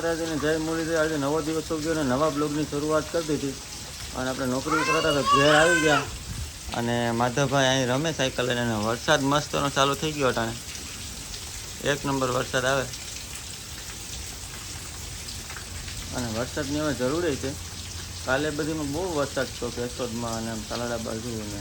માતાજીને જય મુરલીધર આજે નવો દિવસ ઉગ્યો અને નવા બ્લોગની શરૂઆત કરી દીધી. અને આપણે નોકરી કરતા તો ઘેર આવી ગયા. અને માધવભાઈ અહીં રમે સાયકલ લઈને વરસાદ મસ્તનો ચાલુ થઈ ગયો અટાણે. એક નંબર વરસાદ આવે. અને વરસાદની હવે જરૂરી છે. કાલે બધીમાં બહુ વરસાદ થયો કેશોદમાં અને તાલાડા બાજુ અને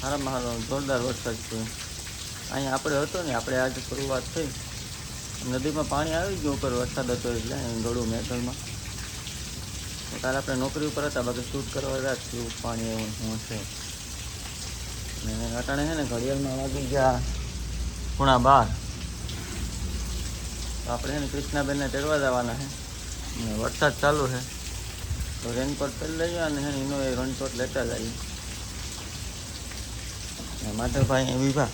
સારામાં સારો જોરદાર વરસાદ છે. અહીંયા આપણે હતો ને, આપણે આજે શરૂઆત થઈ. નદીમાં પાણી આવી ગયું ઉપર વરસાદ હતો એટલે ગળું મેટલમાં. કાલે આપણે નોકરી ઉપર હતા બાકી શૂટ કરવા હતા કેવું પાણી એવું શું છે. ને અટાણે છે ને ઘડિયાળમાં વાગી ગયા પૂણા બાર. આપણે છે ને કૃષ્ણાબેનને તેડવા જવાના છે. ને વરસાદ ચાલુ છે. તો રેનકોટ પહેરી લઈએ અને એનો એ રનકોટ લેતા જઈએ. માધવભાઈ વિભા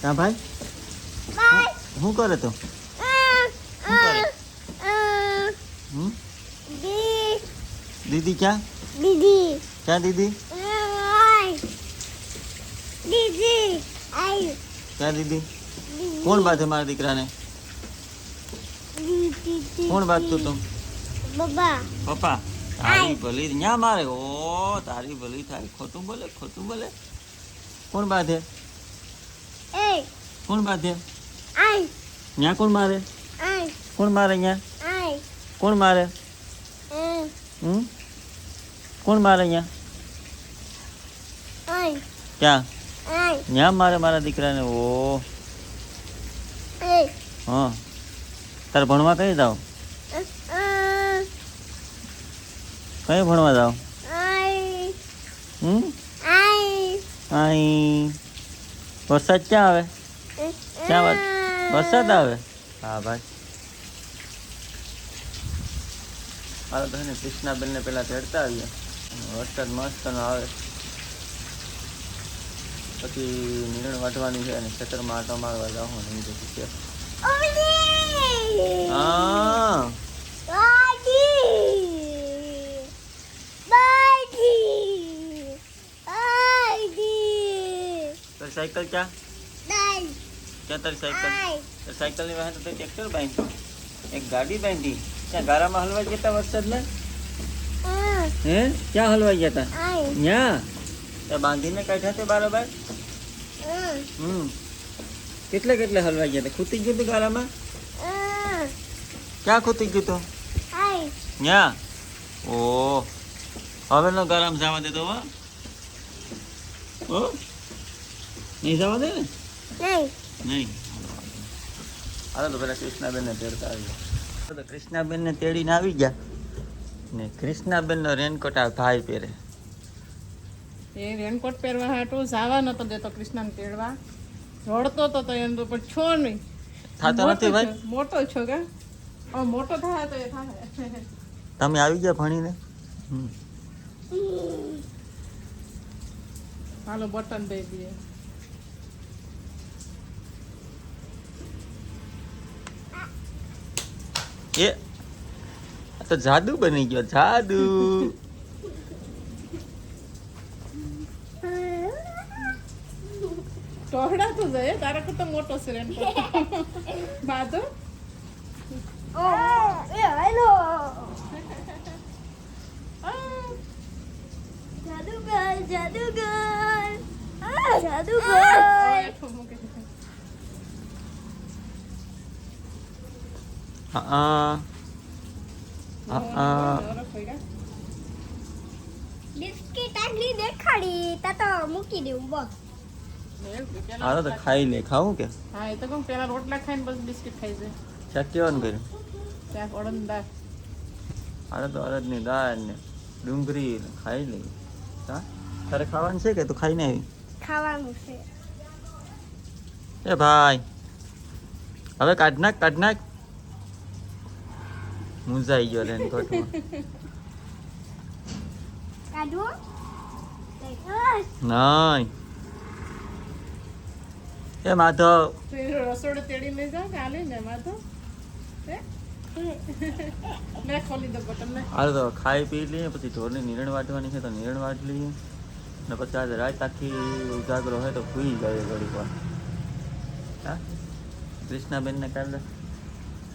ક્યાં ભાઈ? શું કરે તું? હમ? દીદી ક્યાં? દીદી ક્યાં દીદી? દીદી આઈ ક્યાં દીદી? કોણ બાંધે મારા દીકરાને? કોણ બાંધતું તું? બાબા પપ્પા તારી ભલી ન્યા મારે. ઓ તારી ભલી થાય. ખોટું બોલે ખોટું બોલે. કોણ બાધે? કોણ બાધે? ન્યા કોણ મારે? કોણ મારે અહીંયા? કોણ મારે? હમ. કોણ મારે અહીંયા? ક્યાં? ન્યા મારે મારા દીકરાને? ઓ. હા. તારે ભણવા કઈ જાવ? કઈ ભણવા જાવ? હમ? આઈ અહીં વરસાદ ક્યાં આવે? ક્યાં વાત વરસાદ આવે? હા ભાઈ. હાલો તો ને કૃષ્ણાબેનને પહેલાં ચડતા આવીએ. વરસાદ મસ્તનો આવે. પછી નીરણ વાટવાની છે અને ખેતરમાં આટો મારવા જાઉં નહીં એ છે. હા. તારી સાયકલ ક્યાં? ક્યાં તારી સાયકલ? તારી સાયકલની વાહન તો ટ્રેક્ટર બાંધ્યું. એક ગાડી બાંધી. ત્યાં ગારામાં હલવાઈ ગયા તા ને હે. ક્યાં હલવાઈ ગયા તા? ન્યા? તે બાંધીને કાઢ્યા તે બારોબાર હમ. કેટલે કેટલે હલવાઈ ગયા તા? ખૂતી ગયું તું ગારામાં? ક્યાં ખૂતી ગયું તું? ન્યા? ઓ. હવે નો ગરમ જવા દેતો હો. ઓ નહીં જવા દે ને? નહીં. નહીં. હાલો તો પેલા કૃષ્ણાબેનને તેડતા આવી તો કૃષ્ણાબેનને તેડીને આવી ગયા. ને કૃષ્ણાબેનનો રેનકોટ આ ભાઈ પહેરે. એ રેનકોટ પહેરવા હાટું જાવા નતો દેતો કૃષ્ણાને તેડવા. રડતો તો તો એમ તો પણ છો નહીં. થાતો નથી ભાઈ? મોટો છો કે? મોટો થાય તો એ થાય. તમે આવી ગયા ભણીને. હાલો બટન દઈ દઈએ. એ તો જાદુ બની ગયો જાદુ. ટોહડા તો જાય તારા કરતા મોટો છે રેનકોટ ઓ એ હેલો. જાદુગર જાદુગર. આ જાદુગર. Ah. Ah, થઈ ગયા. બિસ્કિટ આગલી દેખાડી તા તો મૂકી દેવું બસ હાલો તો ખાઈ લે ખાવું કે? હા એ તો કહું પેલા રોટલા ખાઈને બસ બિસ્કિટ ખાઈ છે ચા કેવાનું કર્યું? ત્યાં અડંદા હાલો તો અડદની દાળ ને ડુંગળી ખાઈ લઈ હા તારે ખાવાનું છે કે તું ખાઈને આવી? ખાવાનું છે. એ ભાઈ હવે કાઢ નાખ કાઢ નાખ. મુંજાઈ ગયો રેનકોટમાં નહીં. એ માધવ. રસોડે તેડી લઈ જાઓ કે ને માધવ. હે? મેં ખોલી દો બટન ને તો ખાઈ પી લઈએ પછી ઢોરની નિરણ વાટવાની છે તો નિરણ વાટ લઈએ. ને પછી આજે રાત આખી ઉજાગરો હોય તો સુઈ જાય ઘડીક પર હા? કૃષ્ણાબેનને કાલે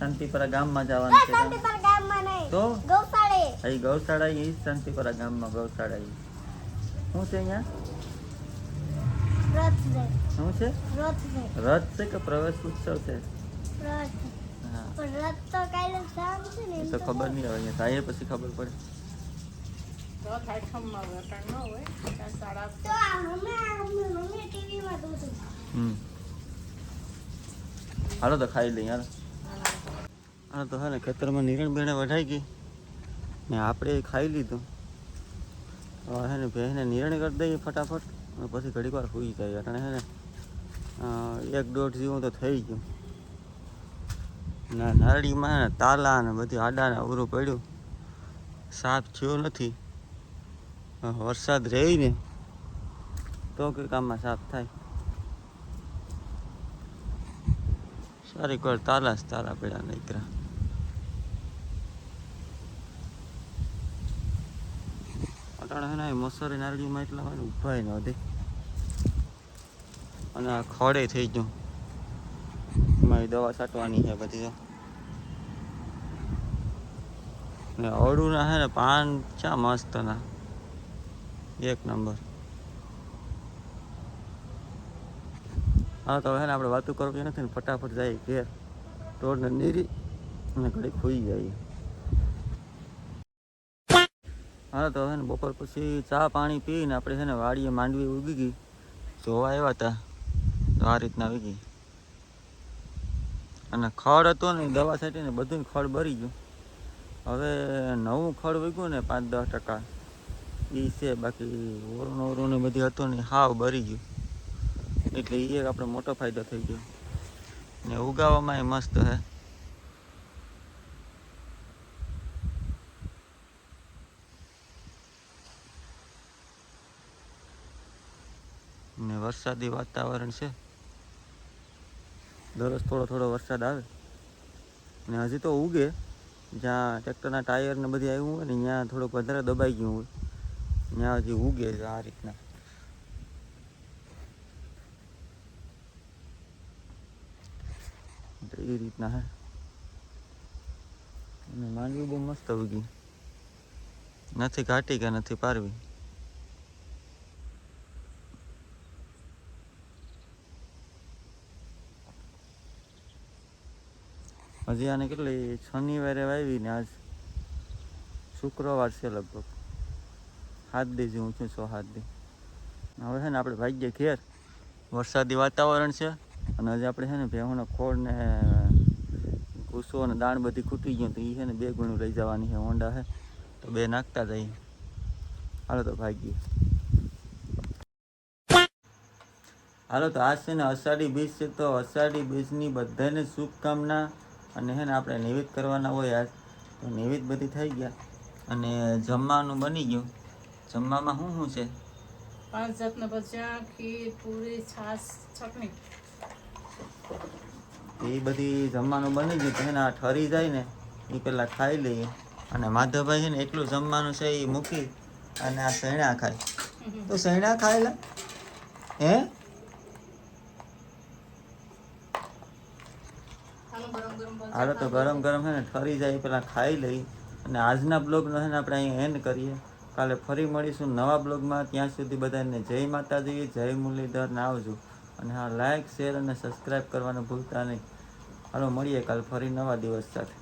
શાંતિપરા ગામમાં જવાનું છે કાં? ગામમાં. નહીં તો? ગૌશાળે. અહીં ગૌશાળા એ શાંતિપરા ગામમાં ગૌશાળા શું છે અહીંયા? રથ છે. શું છે? રથ છે. રથ છે કે પ્રવેશ ઉત્સવ છે? રથ. તો કાલે શામ છે ને એ એમ તો ખબર નહીં આવે અહીંયા. થાય પછી ખબર પડે. હાલો તો ખાઈ લઈ હાલો. હા તો હા ને ખેતરમાં નિરણ બેણે વઢાઈ ગઈ. ને આપણે ખાઈ લીધું. હવે હે ને ભેંસને નિરણ કરી દઈએ ફટાફટ. અને પછી ઘડીક વાર સુઈ જાય. અટાણે હે ને એક દોઢ જેવું તો થઈ ગયું. ના નારળીમાં તાલા ને બધી આડા ને અવરું પડ્યું. સાફ થયો નથી. વરસાદ રહી ને તો કે કામમાં સાફ થાય. સારી કોઈ તાલા જ તાલા પડ્યા નીકળ્યા અટાણે હે ને મસરી નારળીમાં એટલા વારે ઊભા ન હતી અને આ ખડે થઈ ગયું. મારી દવા છાંટવાની છે બધી તો. ને અવળું ના હે ને, પાન ચા મસ્ત ના એક નંબર. હા, તો હે ને, આપણે વાતું કરવી નથી ને, ફટાફટ જાય ઘેર. તોડને નીરી અને ઘડી ખોઈ જાય હા, તો હવે બપોર પછી ચા પાણી પીને આપણે છે ને વાડીએ માંડવી ઉગી ગઈ. જોવા આવ્યા હતા તો આ રીતના ઉગી અને ખડ હતો ને દવા છાંટીને બધું ખડ ભરી ગયું. હવે નવું ખડ વગ્યું ને પાંચ દસ ટકા. એ છે, બાકી ઓરું ઓરું ને બધી હતું ને હાવ ભરી ગયું. એટલે એ એક આપણે મોટો ફાયદો થઈ ગયો. ને ઉગાવવામાં એ મસ્ત હે ને વરસાદી વાતાવરણ છે. દરરોજ થોડો થોડો વરસાદ આવે. ને હજી તો ઉગે. જ્યાં ટ્રેક્ટરના ટાયર ને બધી આવ્યું હોય ને, ત્યાં થોડુંક વધારે દબાઈ ગયું હોય. ત્યાં હજી ઉગે છે આ રીતના. એ રીતના હે. અને માંડવી બહુ મસ્ત ઉગી. નથી ઘાટી કે નથી પારવી. હજી આને કેટલી શનિવારે વાવી ને આજ શુક્રવાર છે લગભગ. હાથ દી હું છું સો હાથ દી. હવે છે ને આપણે ભાગ્ય ઘેર વરસાદી વાતાવરણ છે અને હજી આપણે છે ને ભેહોના ખોળ ને કુસો અને દાણ બધી ખૂટી ગયું તો એ છે ને બે ગુણું લઈ જવાની છે હોન્ડા છે. તો બે નાખતા જઈએ હાલો તો ભાગીએ હાલો તો આજ છે ને અષાઢી બીજ છે તો અષાઢી બીજની બધાને શુભકામના. અને હે ને આપણે નિવેદ કરવાના હોય આજ તો નિવેદ બધી થઈ ગયા. અને જમવાનું બની ગયું. જમવામાં શું શું છે? પાંચ જાતના ભજીયા ખીર પૂરી છાશ ચટણી. એ બધી જમવાનું બની ગયું તો એના ઠરી જાય ને એ પેલા ખાઈ લઈએ. અને માધવભાઈ છે ને એટલું જમવાનું છે એ મૂકી અને આ સૈણા ખાય. તો સૈણા ખાયેલા? હે આનું ગરમ ગરમ ભજીયા હાલો તો ગરમ ગરમ છે ને ઠરી જાય પહેલાં ખાઈ લઈ. અને આજના બ્લોગનો છે ને આપણે અહીં એન્ડ કરીએ. કાલે ફરી મળીશું નવા બ્લોગમાં. ત્યાં સુધી બધાને જય માતાજી, જય મુરલીધર. ને આવજો. અને હા લાઈક શેર અને સબસ્ક્રાઈબ કરવાનું ભૂલતા નહીં. હાલો, મળીએ કાલે ફરી નવા દિવસ સાથે.